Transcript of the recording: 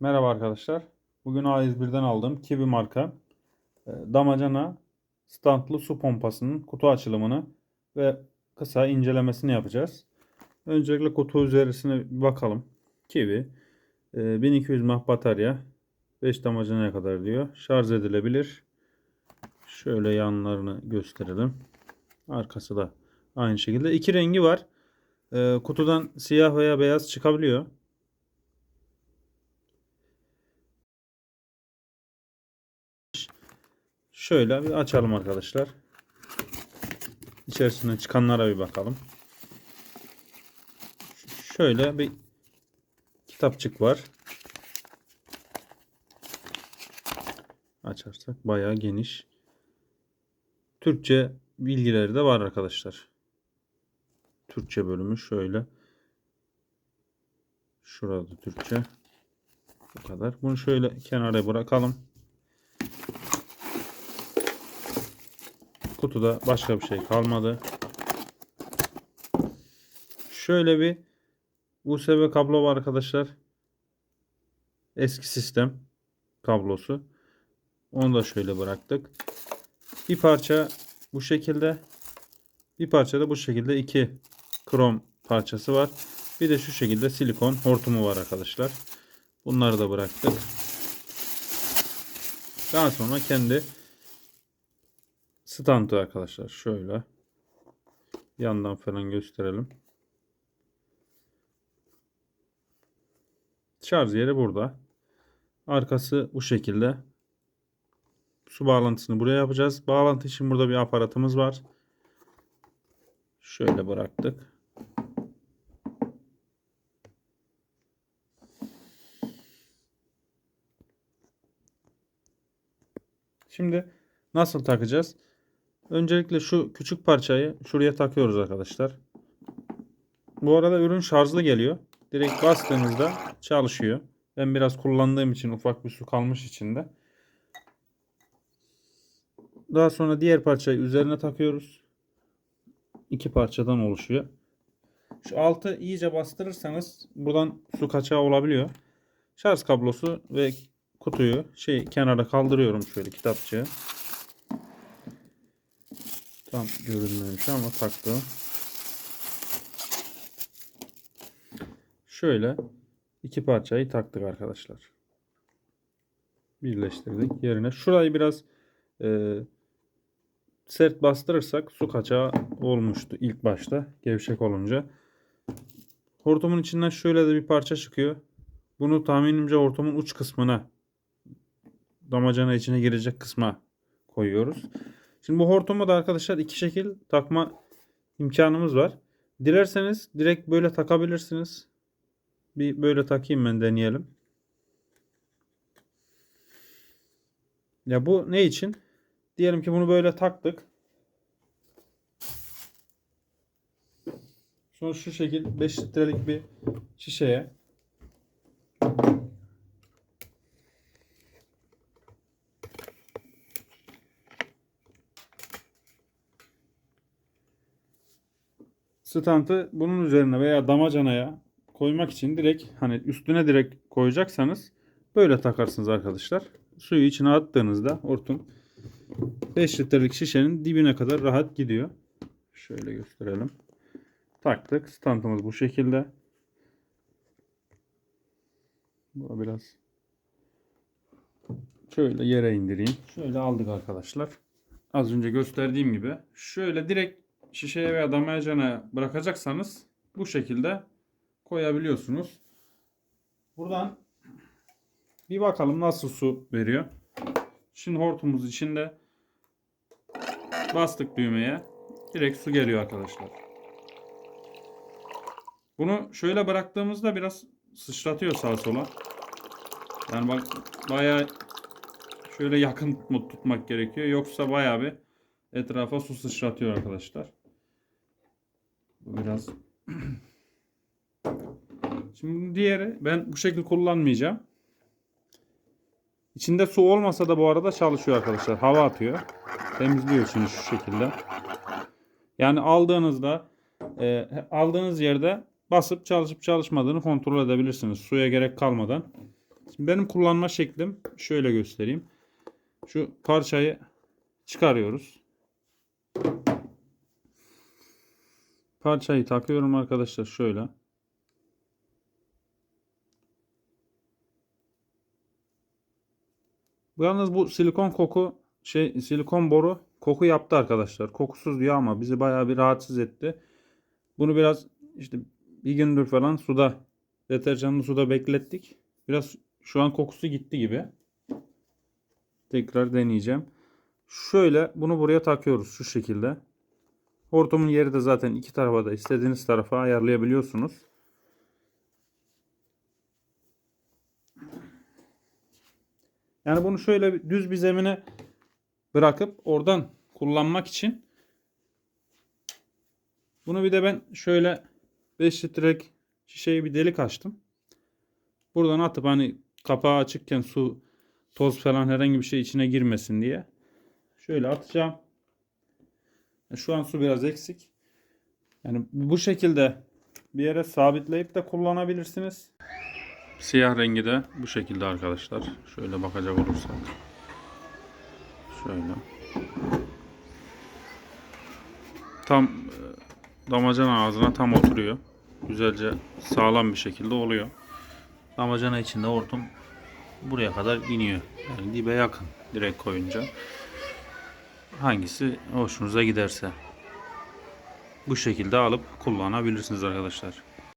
Merhaba arkadaşlar. Bugün A101'den aldığım Kiwi marka e, damacana standlı su pompasının kutu açılımını ve kısa incelemesini yapacağız. Öncelikle kutu üzerisine bir bakalım. Kiwi e, 1200 mAh batarya 5 damacanaya kadar diyor. Şarj edilebilir. Şöyle yanlarını gösterelim. Arkası da aynı şekilde. İki rengi var. E, Kutudan siyah veya beyaz çıkabiliyor. Şöyle bir açalım arkadaşlar. İçerisinden çıkanlara bir bakalım. Şöyle bir kitapçık var. Açarsak bayağı geniş. Türkçe bilgileri de var arkadaşlar. Türkçe bölümü şöyle. Şurada Türkçe. Bu kadar. Bunu şöyle kenara bırakalım. Kutuda başka bir şey kalmadı. Şöyle bir USB kablo var arkadaşlar. Eski sistem kablosu. Onu da şöyle bıraktık. Bir parça bu şekilde. Bir parça da bu şekilde iki krom parçası var. Bir de şu şekilde silikon hortumu var arkadaşlar. Bunları da bıraktık. Daha sonra kendi standı arkadaşlar. Şöyle yandan falan gösterelim. Şarj yeri burada. Arkası bu şekilde. Su bağlantısını buraya yapacağız. Bağlantı için burada bir aparatımız var. Şöyle bıraktık. Şimdi nasıl takacağız? Öncelikle şu küçük parçayı şuraya takıyoruz arkadaşlar. Bu arada ürün şarjlı geliyor. Direkt bastığınızda çalışıyor. Ben biraz kullandığım için ufak bir su kalmış içinde. Daha sonra diğer parçayı üzerine takıyoruz. İki parçadan oluşuyor. Şu altı iyice bastırırsanız buradan su kaçağı olabiliyor. Şarj kablosu ve kutuyu şey kenara kaldırıyorum şöyle kitapçığı. Tam görünmemiş ama taktım. Şöyle iki parçayı taktık arkadaşlar. Birleştirdik yerine. Şurayı biraz e, sert bastırırsak su kaçağı olmuştu ilk başta gevşek olunca. Hortumun içinden şöyle de bir parça çıkıyor. Bunu tahminimce hortumun uç kısmına damacana içine girecek kısma koyuyoruz. Şimdi bu hortumu da arkadaşlar iki şekil takma imkanımız var. Dilerseniz direkt böyle takabilirsiniz. Bir böyle takayım ben deneyelim. Ya bu ne için? Diyelim ki bunu böyle taktık. Sonra şu şekil 5 litrelik bir şişeye stantı bunun üzerine veya damacanaya koymak için direkt hani üstüne direkt koyacaksanız böyle takarsınız arkadaşlar. Suyu içine attığınızda hortum 5 litrelik şişenin dibine kadar rahat gidiyor. Şöyle gösterelim. Taktık. Stantımız bu şekilde. Bu biraz şöyle yere indireyim. Şöyle aldık arkadaşlar. Az önce gösterdiğim gibi. Şöyle direkt şişeye veya damacana bırakacaksanız bu şekilde koyabiliyorsunuz. Buradan bir bakalım nasıl su veriyor. Şimdi hortumumuz içinde bastık düğmeye. Direkt su geliyor arkadaşlar. Bunu şöyle bıraktığımızda biraz sıçratıyor sağa sola. Yani bak bayağı şöyle yakın tut- tutmak gerekiyor. Yoksa bayağı bir etrafa su sıçratıyor arkadaşlar. Bu biraz Şimdi diğeri ben bu şekilde kullanmayacağım. İçinde su olmasa da bu arada çalışıyor arkadaşlar. Hava atıyor. Temizliyor içini şu şekilde. Yani aldığınızda e, aldığınız yerde basıp çalışıp çalışmadığını kontrol edebilirsiniz. Suya gerek kalmadan. Şimdi benim kullanma şeklim şöyle göstereyim. Şu parçayı çıkarıyoruz. Parçayı takıyorum arkadaşlar şöyle. Yalnız bu silikon koku şey silikon boru koku yaptı arkadaşlar. Kokusuz diyor ama bizi bayağı bir rahatsız etti. Bunu biraz işte bir gündür falan suda deterjanlı suda beklettik. Biraz şu an kokusu gitti gibi. Tekrar deneyeceğim. Şöyle bunu buraya takıyoruz şu şekilde. Hortumun yeri de zaten iki tarafa da istediğiniz tarafa ayarlayabiliyorsunuz. Yani bunu şöyle düz bir zemine bırakıp oradan kullanmak için bunu bir de ben şöyle 5 litrelik şişeyi bir delik açtım. Buradan atıp hani kapağı açıkken su, toz falan herhangi bir şey içine girmesin diye. Şöyle atacağım. Şu an su biraz eksik. Yani bu şekilde bir yere sabitleyip de kullanabilirsiniz. Siyah rengi de bu şekilde arkadaşlar. Şöyle bakacak olursak. Şöyle. Tam e, damacana ağzına tam oturuyor. Güzelce sağlam bir şekilde oluyor. Damacana içinde hortum buraya kadar iniyor. Yani dibe yakın direkt koyunca. Hangisi hoşunuza giderse. Bu şekilde alıp kullanabilirsiniz arkadaşlar.